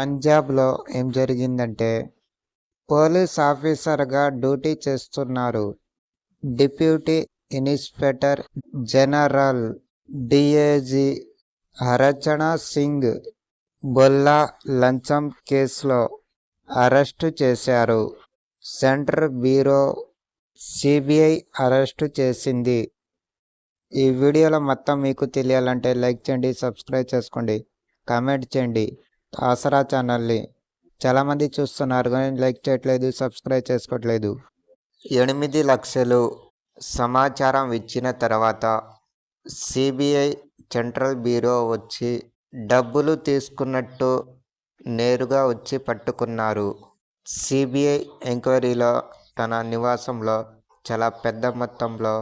పంజాబ్లో ఏం జరిగిందంటే పోలీస్ ఆఫీసర్గా డ్యూటీ చేస్తున్నారు deputy inspector general DIG Harcharan Singh Bullar లంచం కేసులో అరెస్టు చేశారు. సెంట్రల్ బ్యూరో సిబిఐ అరెస్టు చేసింది. ఈ వీడియోలో మొత్తం మీకు తెలియాలంటే లైక్ చేయండి సబ్స్క్రైబ్ చేసుకోండి కామెంట్ చేయండి. ఆసరా ఛానల్ని. చాలామంది చూస్తున్నారు కానీ లైక్ చేయట్లేదు సబ్స్క్రైబ్ చేసుకోవట్లేదు. ఎనిమిది లక్షలు సమాచారం ఇచ్చిన తర్వాత సిబిఐ సెంట్రల్ బ్యూరో వచ్చి డబ్బులు తీసుకున్నట్టు నేరుగా వచ్చి పట్టుకున్నారు. సిబిఐ ఎంక్వైరీలో తన నివాసంలో చాలా పెద్ద మొత్తంలో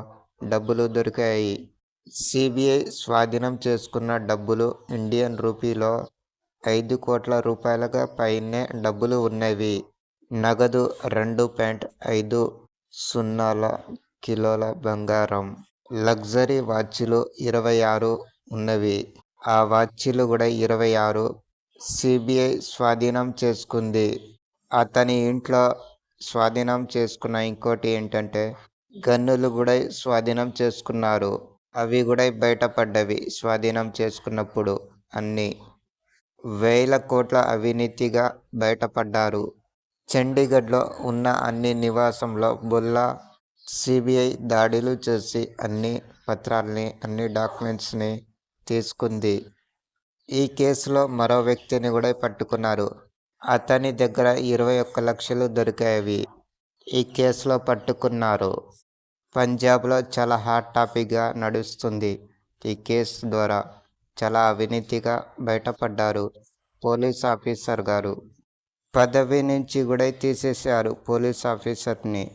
డబ్బులు దొరికాయి. సిబిఐ స్వాధీనం చేసుకున్న డబ్బులు ఇండియన్ రూపీలో ఐదు కోట్ల రూపాయలుగా పైనే డబ్బులు ఉన్నవి. నగదు రెండు పాయింట్ ఐదు సున్నాల కిలోల బంగారం. లగ్జరీ వాచ్లు ఇరవై ఆరు ఉన్నవి. ఆ వాచ్లు కూడా ఇరవై ఆరు. సిబిఐ స్వాధీనం చేసుకుంది. అతని ఇంట్లో స్వాధీనం చేసుకున్న ఇంకోటి ఏంటంటే గన్నులు కూడా స్వాధీనం చేసుకున్నారు. అవి కూడా బయటపడ్డవి స్వాధీనం చేసుకున్నప్పుడు అన్నీ. వేల కోట్ల అవినీతిగా బయటపడ్డారు. చండీగఢ్లో ఉన్న అన్ని నివాసంలో బుల్లా సిబిఐ దాడులు చేసి అన్ని పత్రాల్ని అన్ని డాక్యుమెంట్స్ని తీసుకుంది. ఈ కేసులో మరో వ్యక్తిని కూడా పట్టుకున్నారు. అతని దగ్గర ఇరవై ఒక్క లక్షలు దొరికాయి ఈ కేసులో పట్టుకున్నారు. పంజాబ్లో చాలా హాట్ టాపిక్గా నడుస్తుంది ఈ కేసు ద్వారా. చాలా అవినీతిగా బయటపడ్డారు. పోలీస్ ఆఫీసర్ గారు. పదవి నుంచి కూడా తీసేశారు పోలీస్ ఆఫీసర్ని.